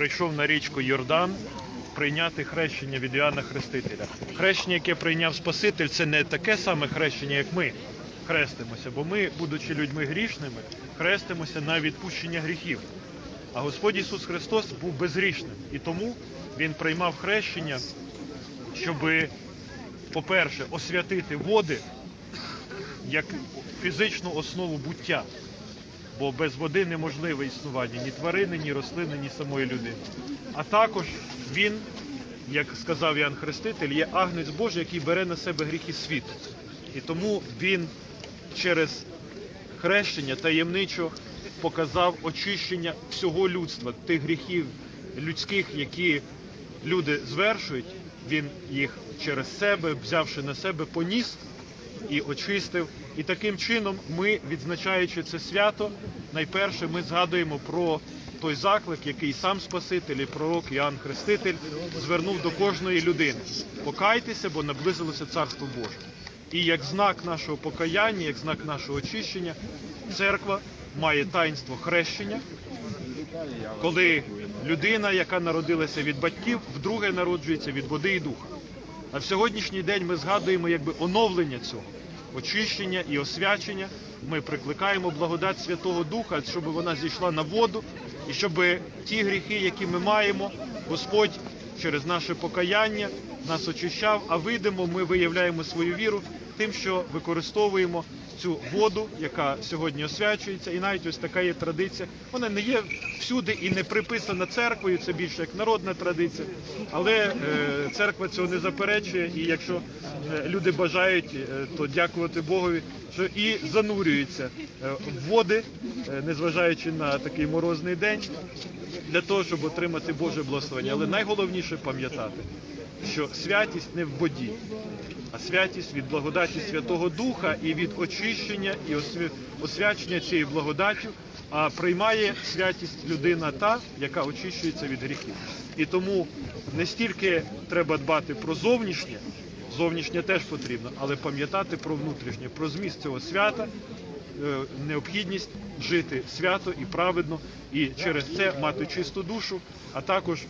прийшов на річку Йордан прийняти хрещення від Іоанна Хрестителя. Хрещення, яке прийняв Спаситель, це не таке саме хрещення, як ми хрестимося, бо ми, будучи людьми грішними, хрестимося на відпущення гріхів. А Господь Ісус Христос був безгрішним, і тому Він приймав хрещення, щоби, по-перше, освятити води як фізичну основу буття. Бо без води неможливе існування ні тварини, ні рослини, ні самої людини. А також він, як сказав Іоанн Хреститель, є агнець Божий, який бере на себе гріхи світу. І тому він через хрещення таємничо показав очищення всього людства, тих гріхів людських, які люди звершують. Він їх через себе, взявши на себе, поніс і очистив. І таким чином ми, відзначаючи це свято, найперше ми згадуємо про той заклик, який сам Спаситель і пророк Іоанн Хреститель звернув до кожної людини. Покайтеся, бо наблизилося Царство Боже. І як знак нашого покаяння, як знак нашого очищення, церква має таїнство хрещення, коли людина, яка народилася від батьків, вдруге народжується від води і духа. А в сьогоднішній день ми згадуємо якби оновлення цього, очищення і освячення. Ми прикликаємо благодать Святого Духа, щоб вона зійшла на воду, і щоб ті гріхи, які ми маємо, Господь через наше покаяння нас очищав, а видимо, ми виявляємо свою віру тим, що використовуємо цю воду, яка сьогодні освячується, і навіть ось така є традиція. Вона не є всюди і не приписана церквою, це більше як народна традиція. Але е, церква цього не заперечує, і якщо е, люди бажають, е, то дякувати Богові, що і занурюються в води, незважаючи на такий морозний день, для того, щоб отримати Боже благословення. Але найголовніше пам'ятати, що святість не в воді, а святість від благодаті Святого Духа і від очищення і освя- освячення цією благодаттю, а приймає святість людина та, яка очищується від гріхів. І тому не стільки треба дбати про зовнішнє, зовнішнє теж потрібно, але пам'ятати про внутрішнє, про зміст цього свята, е, необхідність жити свято і праведно, і через це мати чисту душу, а також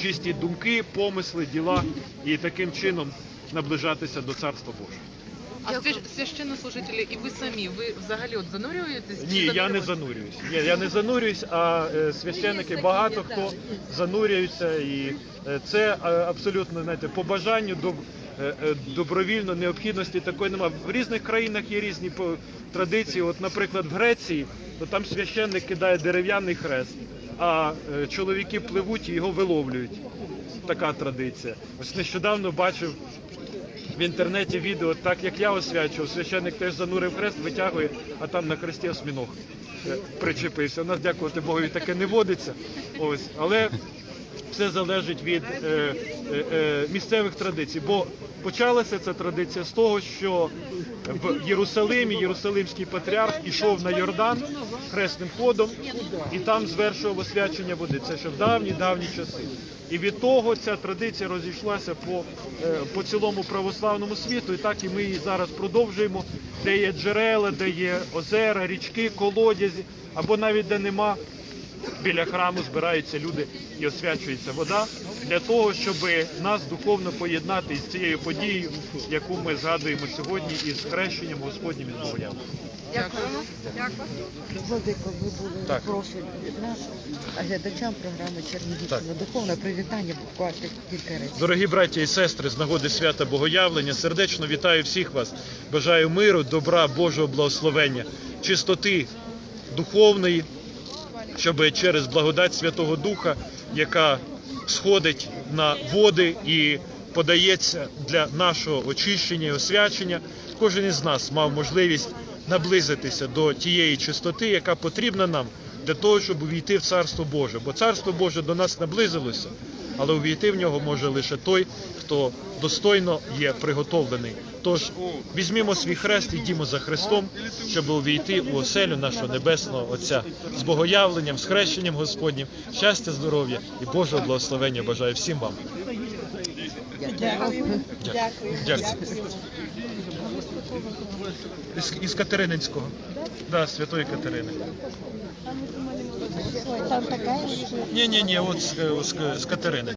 чисті думки, помисли, діла і таким чином наближатися до Царства Божого. А священнослужителі, і ви самі, ви взагалі от занурюєтесь? чи Ні, я не занурюєтесь? занурююсь. Ні, я не занурююсь, а е, священники багато хто занурюються, і е, це е, абсолютно знаєте, по бажанню до. е, е, Добровільно необхідності такої немає. В різних країнах є різні по- традиції. От, наприклад, в Греції, то там священник кидає дерев'яний хрест, а е, чоловіки пливуть і його виловлюють. Така традиція. Ось нещодавно бачив в інтернеті відео, так як я освячував, священник теж занурив хрест, витягує, а там на хресті осьміног е, причепився. У нас, дякувати Богові, таке не водиться. Ось, але все залежить від е, е, е, місцевих традицій. Бо почалася ця традиція з того, що в Єрусалимі Єрусалимський патріарх ішов на Йордан хресним ходом і там звершував освячення води. Це ще в давні давні часи. І від того ця традиція розійшлася по, е, по цілому православному світу, і так і ми її зараз продовжуємо, де є джерела, де є озера, річки, колодязі, або навіть де нема біля храму збираються люди і освячується вода для того, щоб нас духовно поєднати з цією подією, яку ми згадуємо сьогодні із хрещенням Господнім із Богоявлення. Дякуємо. Владико, ви були Так. запрошені від нас, а глядачам програми Чернігівщина духовне привітання буквально кілька разів. Дорогі браті і сестри, з нагоди свята Богоявлення, сердечно вітаю всіх вас. Бажаю миру, добра, Божого благословення, чистоти духовної, щоб через благодать Святого Духа, яка сходить на води і подається для нашого очищення і освячення, кожен із нас мав можливість наблизитися до тієї чистоти, яка потрібна нам для того, щоб увійти в Царство Боже. Бо Царство Боже до нас наблизилося, але увійти в нього може лише той, хто достойно є приготовлений. Тож візьмімо свій хрест і йдімо за Христом, щоб увійти у оселю нашого небесного Отця з богоявленням, з хрещенням Господнім, щастя, здоров'я і Божого благословення бажаю всім вам. Дякую. Дякую. Із, із Катерининського. Да, Святої Катерини. Вам таке? Ні, ні, ні, от з, з, з Катерини.